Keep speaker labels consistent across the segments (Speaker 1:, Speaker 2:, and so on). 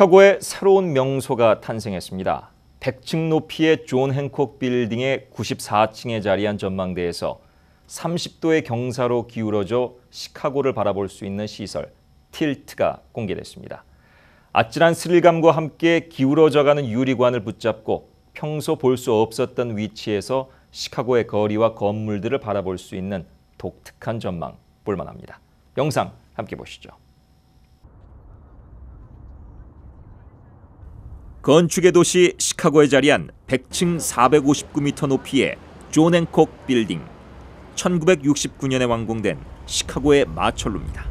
Speaker 1: 시카고의 새로운 명소가 탄생했습니다. 100층 높이의 존 행콕 빌딩의 94층에 자리한 전망대에서 30도의 경사로 기울어져 시카고를 바라볼 수 있는 시설 틸트가 공개됐습니다. 아찔한 스릴감과 함께 기울어져가는 유리관을 붙잡고 평소 볼 수 없었던 위치에서 시카고의 거리와 건물들을 바라볼 수 있는 독특한 전망 볼만합니다. 영상 함께 보시죠. 건축의 도시 시카고에 자리한 100층 459m 높이의 존 앤콕 빌딩. 1969년에 완공된 시카고의 마철로입니다.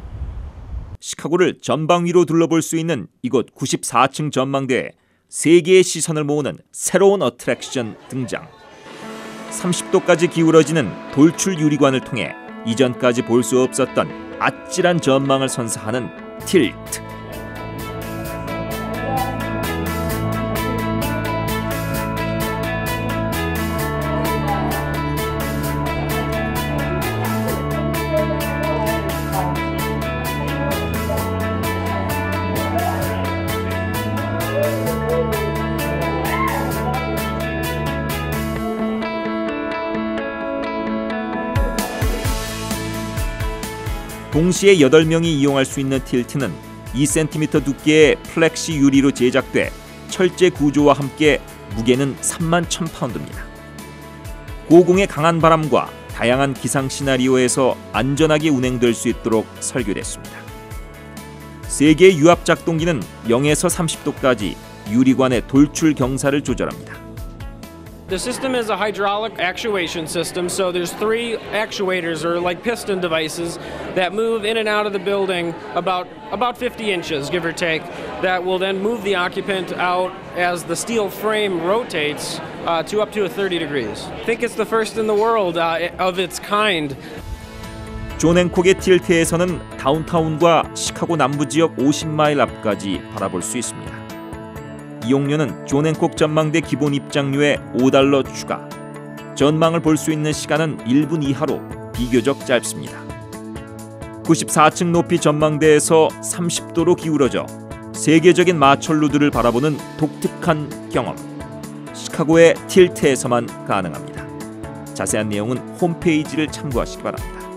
Speaker 1: 시카고를 전방 위로 둘러볼 수 있는 이곳 94층 전망대에 세계의 시선을 모으는 새로운 어트랙션 등장. 30도까지 기울어지는 돌출 유리관을 통해 이전까지 볼 수 없었던 아찔한 전망을 선사하는 틸트. 동시에 8명이 이용할 수 있는 틸트는 2cm 두께의 플렉시 유리로 제작돼 철제 구조와 함께 무게는 3만 1000파운드입니다. 고공의 강한 바람과 다양한 기상 시나리오에서 안전하게 운행될 수 있도록 설계됐습니다. 세계의 유압 작동기는 0에서 30도까지 유리관의 돌출 경사를 조절합니다.
Speaker 2: The system is a hydraulic actuation system, so there's three actuators or like piston devices that move in and out of the building about about 50 inches, give or take. That will then move the occupant out as the steel frame rotates uh, to up to 30 degrees. I think it's the first in the world uh, of its kind.
Speaker 1: 존 앤콕의 틸트에서는 다운타운과 시카고 남부 지역 50마일 앞까지 바라볼 수 있습니다. 이용료는 존 앤콕 전망대 기본 입장료에 5달러 추가. 전망을 볼 수 있는 시간은 1분 이하로 비교적 짧습니다. 94층 높이 전망대에서 30도로 기울어져 세계적인 마철루들을 바라보는 독특한 경험. 시카고의 틸트에서만 가능합니다. 자세한 내용은 홈페이지를 참고하시기 바랍니다.